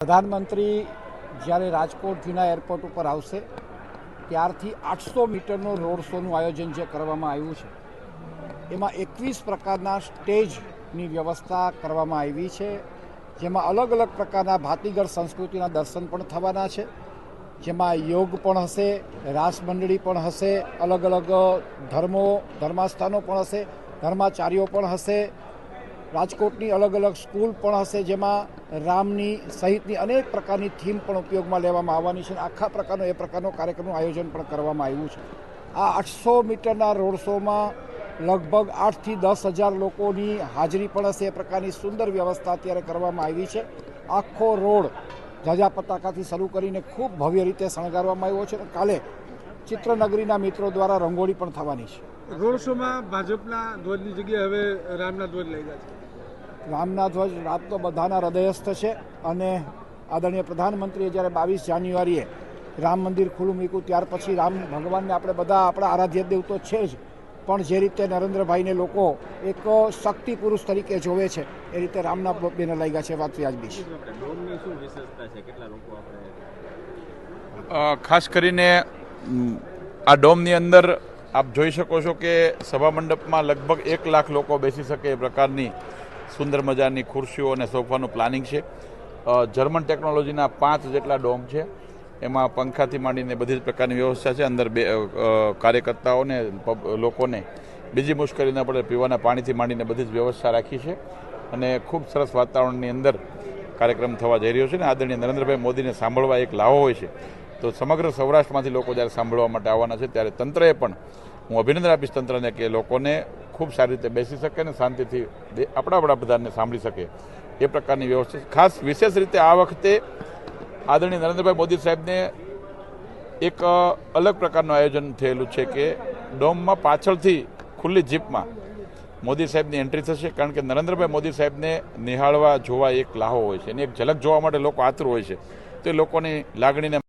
પ્રધાનમંત્રી જ્યારે રાજકોટ જૂના એરપોર્ટ ઉપર આવશે, ત્યારથી આઠસો મીટરનો રોડ શોનું આયોજન જે કરવામાં આવ્યું છે, એમાં એકવીસ પ્રકારના સ્ટેજની વ્યવસ્થા કરવામાં આવી છે, જેમાં અલગ અલગ પ્રકારના ભાતીગળ સંસ્કૃતિના દર્શન પણ થવાના છે, જેમાં યોગ પણ હશે રાસ મંડળી પણ હશે, અલગ અલગ ધર્મો, ધર્માસ્થાનો પણ હશે, ધર્માચાર્યો પણ હશે રાજકોટની અલગ અલગ સ્કૂલ પણ હશે, જેમાં રામની સહિતની અનેક પ્રકારની થીમ પણ ઉપયોગમાં લેવામાં આવવાની છે આખા પ્રકારનો, એ પ્રકારનો કાર્યક્રમનું આયોજન પણ કરવામાં આવ્યું છે. આ આઠસો મીટરના રોડ શોમાં લગભગ આઠથી દસ હજાર લોકોની હાજરી પણ હશે. એ પ્રકારની સુંદર વ્યવસ્થા અત્યારે કરવામાં આવી છે. આખો રોડ ધજા પતાકાથી શરૂ કરીને ખૂબ ભવ્ય રીતે શણગારવામાં આવ્યો છે કાલે ચિત્રનગરીના મિત્રો દ્વારા રંગોળી પણ થવાની છે. રોડ શોમાં ભાજપના ધ્વજની જગ્યાએ હવે રામના ધ્વજ લઈ ગયા છે. રામના ધ્વજ રાત તો બધાના હૃદયસ્થ છે અને આદરણીય પ્રધાનમંત્રીએ જ્યારે બાવીસ જાન્યુઆરીએ રામ મંદિર ખુલ્લું મૂક્યું ત્યાર પછી રામ ભગવાનને આપણે બધા આપણા આરાધ્ય દેવ તો છે જ પણ જે રીતે નરેન્દ્રભાઈને લોકો એક શક્તિ પુરુષ તરીકે જોવે છે એ રીતે રામના બેનર લાગ્યા છે વાત વ્યાજબી છે. ખાસ કરીને આ ડોમની અંદર આપ જોઈ શકો છો કે સભા મંડપમાં લગભગ એક લાખ લોકો બેસી શકે એ પ્રકારની સુંદર મજાની ખુરશીઓ અને સોફાનું પ્લાનિંગ છે. જર્મન ટેકનોલોજીના પાંચ જેટલા ડોમ છે. એમાં પંખાથી માંડીને બધી જ પ્રકારની વ્યવસ્થા છે. અંદર બે કાર્યકર્તાઓને લોકોને બીજી મુશ્કેલી ન પડે પીવાના પાણીથી માંડીને બધી જ વ્યવસ્થા રાખી છે. અને ખૂબ સરસ વાતાવરણની અંદર કાર્યક્રમ થવા જઈ રહ્યો છે. ને આદરણીય નરેન્દ્રભાઈ મોદીને સાંભળવા એક લાવો હોય છે. તો સમગ્ર સૌરાષ્ટ્રમાંથી લોકો જ્યારે સાંભળવા માટે આવવાના છે, ત્યારે તંત્રએ પણ, હું અભિનંદન આપીશ તંત્રને કે લોકોને ખૂબ સારી રીતે બેસી શકે અને શાંતિથી આપણા વડાપ્રધાનને સાંભળી શકે. એ પ્રકારની વ્યવસ્થા ખાસ વિશેષ રીતે આ વખતે આદરણીય નરેન્દ્રભાઈ મોદી સાહેબને એક અલગ પ્રકારનું આયોજન થયેલું છે કે ડોમમાં પાછળથી ખુલ્લી જીપમાં મોદી સાહેબની એન્ટ્રી થશે, કારણ કે નરેન્દ્રભાઈ મોદી સાહેબને નિહાળવા જોવા એક લાહો હોય છે એની એક ઝલક જોવા માટે લોકો આતુર હોય છે. તો લોકોની લાગણીને